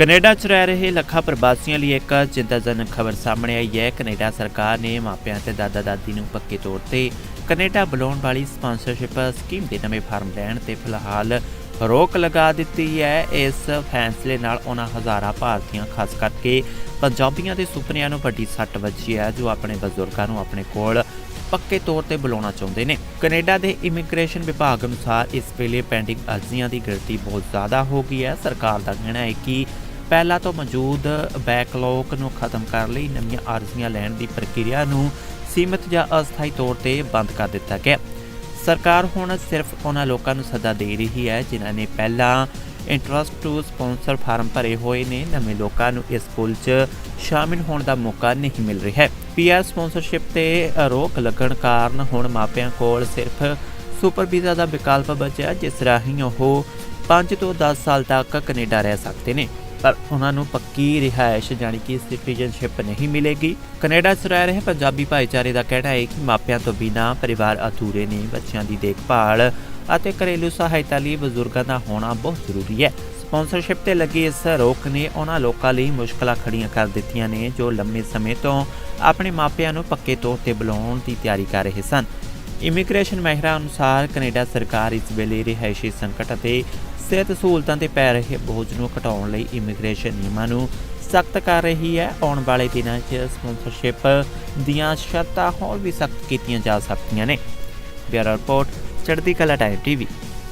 Canada 'ਚ ਰਹਿ ਰਹੇ ਲੱਖਾਂ ਪ੍ਰਵਾਸੀਆਂ ਲਈ ਇੱਕ ਚਿੰਤਾਜਨਕ ਖਬਰ ਸਾਹਮਣੇ ਆਈ ਹੈ। ਕੈਨੇਡਾ ਸਰਕਾਰ ਨੇ ਮਾਪਿਆਂ ਤੇ ਦਾਦਾ ਦਾਦੀ ਨੂੰ ਪੱਕੇ ਤੌਰ ਤੇ ਕੈਨੇਡਾ ਬੁਲਾਉਣ ਵਾਲੀ ਸਪਾਂਸਰਸ਼ਿਪ ਸਕੀਮ ਦੇ ਨਵੇਂ ਫਾਰਮ ਲੈਣ ਤੇ ਫਿਲਹਾਲ ਰੋਕ ਲਗਾ ਦਿੱਤੀ ਹੈ। ਇਸ ਫੈਸਲੇ ਨਾਲ ਉਹਨਾਂ ਹਜ਼ਾਰਾਂ ਭਾਰਤੀਆਂ, ਖਾਸ ਕਰਕੇ ਪੰਜਾਬੀਆਂ ਦੇ ਸੁਪਨਿਆਂ ਨੂੰ ਵੱਡੀ ਸੱਟ ਵੱਜੀ ਹੈ, ਜੋ ਆਪਣੇ ਬਜ਼ੁਰਗਾਂ ਨੂੰ ਆਪਣੇ ਕੋਲ ਪੱਕੇ ਤੌਰ ਤੇ ਬੁਲਾਉਣਾ ਚਾਹੁੰਦੇ ਨੇ। ਕੈਨੇਡਾ ਦੇ ਇਮੀਗ੍ਰੇਸ਼ਨ ਵਿਭਾਗ ਅਨੁਸਾਰ ਇਸ ਵੇਲੇ ਪੈਂਡਿੰਗ ਅਰਜ਼ੀਆਂ ਦੀ ਗਿਣਤੀ ਬਹੁਤ ਜ਼ਿਆਦਾ ਹੋ ਗਈ ਹੈ। ਸਰਕਾਰ ਦਾ ਕਹਿਣਾ ਹੈ ਕਿ ਪਹਿਲਾਂ ਤੋਂ ਮੌਜੂਦ ਬੈਕਲੌਗ ਨੂੰ ਖਤਮ ਕਰਨ ਲਈ, ਨਵੀਆਂ ਅਰਜ਼ੀਆਂ ਲੈਣ ਦੀ ਪ੍ਰਕਿਰਿਆ ਨੂੰ ਸੀਮਿਤ ਜਾਂ ਅਸਥਾਈ ਤੌਰ ਤੇ ਬੰਦ ਕਰ ਦਿੱਤਾ ਗਿਆ। ਸਰਕਾਰ ਹੁਣ ਸਿਰਫ ਉਹਨਾਂ ਲੋਕਾਂ ਨੂੰ ਸੱਦਾ ਦੇ ਰਹੀ ਹੈ ਜਿਨ੍ਹਾਂ ਨੇ ਪਹਿਲਾਂ ਇੰਟਰਸਟ ਟੂ ਸਪਾਂਸਰ ਫਾਰਮ ਭਰੇ ਹੋਏ ਨੇ। ਨਵੇਂ ਲੋਕਾਂ ਨੂੰ ਇਸ ਪੁਲ 'ਚ ਸ਼ਾਮਿਲ ਹੋਣ ਦਾ ਮੌਕਾ ਨਹੀਂ ਮਿਲ ਰਿਹਾ। ਹੈ ਪੀਆਰ ਸਪਾਂਸਰਸ਼ਿਪ ਤੇ ਰੋਕ ਲੱਗਣ ਕਾਰਨ ਹੁਣ ਮਾਪਿਆਂ ਕੋਲ ਸਿਰਫ ਸੁਪਰ ਵੀਜ਼ਾ ਦਾ ਵਿਕਲਪ ਬਚਿਆ, ਜਿਸ ਰਾਹੀਂ ਉਹ 5 ਤੋਂ 10 ਸਾਲ ਤੱਕ ਕੈਨੇਡਾ ਰਹਿ ਸਕਦੇ ਨੇ। ਪਰ ਉਹਨਾਂ ਨੂੰ ਪੱਕੀ ਰਿਹਾਇਸ਼ ਜਾਣੀ ਕਿ ਸਿਟੀਜ਼ਨਸ਼ਿਪ ਨਹੀਂ ਮਿਲੇਗੀ। ਕੈਨੇਡਾ 'ਚ ਰਹਿ ਰਹੇ ਪੰਜਾਬੀ ਭਾਈਚਾਰੇ ਦਾ ਕਹਿਣਾ ਹੈ ਕਿ ਮਾਪਿਆਂ ਤੋਂ ਬਿਨਾਂ ਪਰਿਵਾਰ ਅਧੂਰੇ ਨੇ, ਬੱਚਿਆਂ ਦੀ ਦੇਖਭਾਲ ਅਤੇ ਘਰੇਲੂ ਸਹਾਇਤਾ ਲਈ ਬਜ਼ੁਰਗਾਂ ਦਾ ਹੋਣਾ ਬਹੁਤ ਜ਼ਰੂਰੀ ਹੈ। ਸਪਾਂਸਰਸ਼ਿਪ ਤੇ ਲੱਗੀ ਇਸ ਰੋਕ ਨੇ ਉਹਨਾਂ ਲੋਕਾਂ ਲਈ ਮੁਸ਼ਕਲਾਂ ਖੜੀਆਂ ਕਰ ਦਿੱਤੀਆਂ ਨੇ, ਜੋ ਲੰਮੇ ਸਮੇਂ ਤੋਂ ਆਪਣੇ ਮਾਪਿਆਂ ਨੂੰ ਪੱਕੇ ਤੌਰ ਤੇ ਬੁਲਾਉਣ ਦੀ ਤਿਆਰੀ ਕਰ ਰਹੇ ਸਨ। ਇਮੀਗ੍ਰੇਸ਼ਨ ਮਹਿਰਾ ਅਨੁਸਾਰ ਕੈਨੇਡਾ ਸਰਕਾਰ ਇਸ ਵੇਲੇ ਰਿਹਾਇਸ਼ੀ ਸੰਕਟ ਅਤੇ ਸਿਹਤ ਸਹੂਲਤਾਂ ਤੇ ਪੈ ਰਹੇ ਬੋਝ ਨੂੰ ਘਟਾਉਣ ਲਈ ਇਮੀਗ੍ਰੇਸ਼ਨ ਨਿਯਮਾਂ ਨੂੰ ਸਖਤ ਕਰ ਰਹੀ ਹੈ। ਆਉਣ ਵਾਲੇ ਦਿਨਾਂ 'ਚ ਸਪਾਂਸਰਸ਼ਿਪ ਦੀਆਂ ਸ਼ਰਤਾਂ ਹੋਰ ਵੀ ਸਖਤ ਕੀਤੀਆਂ ਜਾ ਸਕਦੀਆਂ ਨੇ। ਬਿਊਰੋ ਰਿਪੋਰਟ, ਚੜ੍ਹਦੀ ਕਲਾ ਟਾਈਮ ਟੀਵੀ।